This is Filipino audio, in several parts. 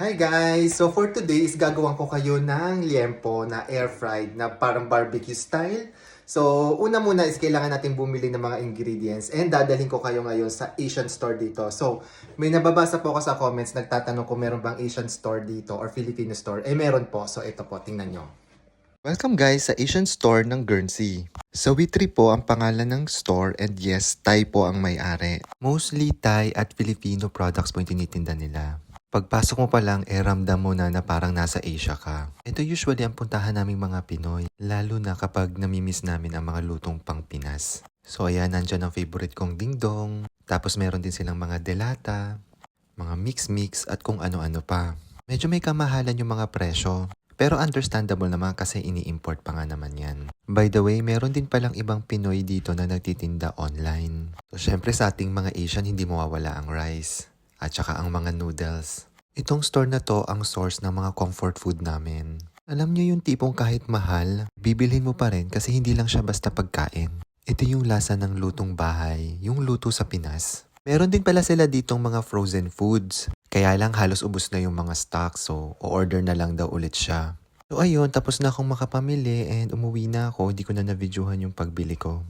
Hi guys! So for today is gagawan ko kayo ng liempo na air fried na parang barbecue style. So una muna is kailangan natin bumili ng mga ingredients and dadalhin ko kayo ngayon sa Asian store dito. So may nababasa po ako sa comments nagtatanong kung meron bang Asian store dito or Filipino store. Eh meron po. So ito po, tingnan nyo. Welcome guys sa Asian store ng Guernsey. Sa Witry po ang pangalan ng store and yes, Thai po ang may-ari. Mostly Thai at Filipino products po yung tinitinda nila. Pagpasok mo pa lang, eh ramdam mo na na parang nasa Asia ka. Ito usually ang puntahan naming mga Pinoy, lalo na kapag namimiss namin ang mga lutong pang Pinas. So ayan, nandyan ang favorite kong dingdong, tapos meron din silang mga delata, mga mix-mix at kung ano-ano pa. Medyo may kamahalan yung mga presyo, pero understandable naman kasi ini-import pa nga naman yan. By the way, meron din palang ibang Pinoy dito na nagtitinda online. So syempre sa ating mga Asian, hindi mawawala ang rice at saka ang mga noodles. Itong store na to ang source ng mga comfort food namin. Alam niyo yung tipong kahit mahal, bibilhin mo pa rin kasi hindi lang siya basta pagkain. Ito yung lasa ng lutong bahay, yung luto sa Pinas. Meron din pala sila ditong mga frozen foods. Kaya lang halos ubos na yung mga stock so o-order na lang daw ulit siya. So ayun, tapos na akong makapamili and umuwi na ako. Hindi ko na na-videohan yung pagbili ko.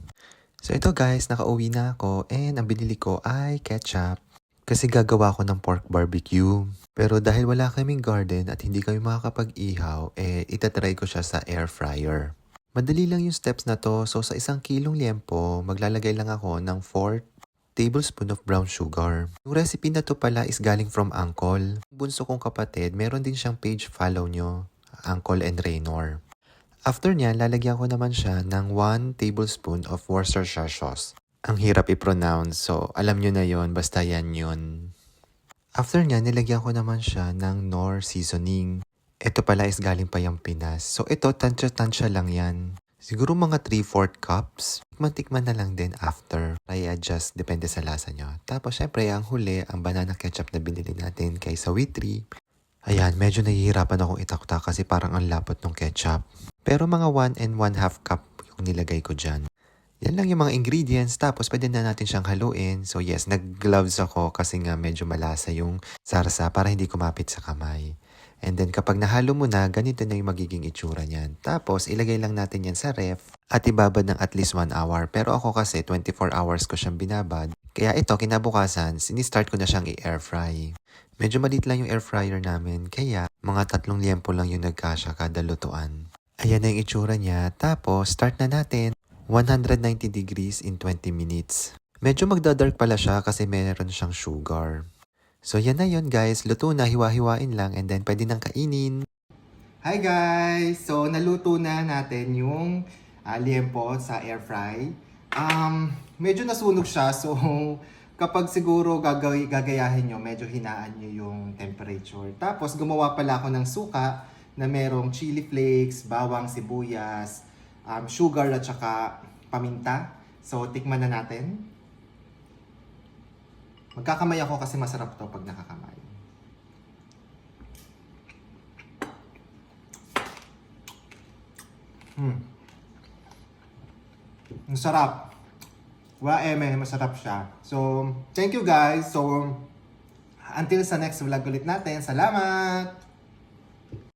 So ito guys, nakauwi na ako and ang binili ko ay ketchup. Kasi gagawa ko ng pork barbecue. Pero dahil wala kaming garden at hindi kami makakapag-ihaw, eh itatry ko siya sa air fryer. Madali lang yung steps na to. So sa isang kilong liempo, maglalagay lang ako ng 4 tablespoon of brown sugar. Yung recipe na to pala is galing from Uncle. Bunso kong kapatid, meron din siyang page follow nyo, Uncle and Raynor. After niyan, lalagyan ko naman siya ng 1 tablespoon of Worcestershire sauce. Ang hirap i-pronounce, so alam nyo na yon basta yan yun. After niyan, nilagyan ko naman siya ng Nor seasoning. Ito pala is galing pa yung Pinas. So ito, tansya-tansya lang yan. Siguro mga 3-4 cups. Tikman-tikman na lang din after. Try adjust, depende sa lasa nyo. Tapos syempre, ang huli, ang banana ketchup na binili natin kay Sawitri. Ayan, medyo nahihirapan akong itakta kasi parang ang lapot ng ketchup. Pero mga 1 and 1 half cup yung nilagay ko dyan. Yan lang yung mga ingredients, tapos pwede na natin siyang haluin. So yes, nag-gloves ako kasi nga medyo malasa yung sarsa para hindi kumapit sa kamay. And then kapag nahalo mo na, ganito na yung magiging itsura niyan. Tapos ilagay lang natin yan sa ref at ibabad ng at least 1 hour. Pero ako kasi 24 hours ko siyang binabad. Kaya ito, kinabukasan, sinistart ko na siyang i-air fry. Medyo maliit lang yung air fryer namin, kaya mga tatlong liempo lang yung nagkasya kada lutuan. Ayan na yung itsura niya. Tapos, start na natin. 190 degrees in 20 minutes. Medyo magdadark pala siya kasi meron siyang sugar. So yan na yun guys, luto na, hiwa-hiwain lang and then pwede nang kainin. Hi guys! So naluto na natin yung uh, liempo sa air fry. Um, medyo nasunog siya so kapag siguro gagawin, gagayahin nyo, medyo hinaan nyo yung temperature. Tapos gumawa pala ako ng suka na merong chili flakes, bawang, sibuyas, um, sugar at saka paminta. So tikman na natin. Magkakamay ako kasi masarap to pag nakakamay. Hmm. Ang sarap. Wala eme, masarap siya. So, thank you guys. So, until sa next vlog ulit natin. Salamat!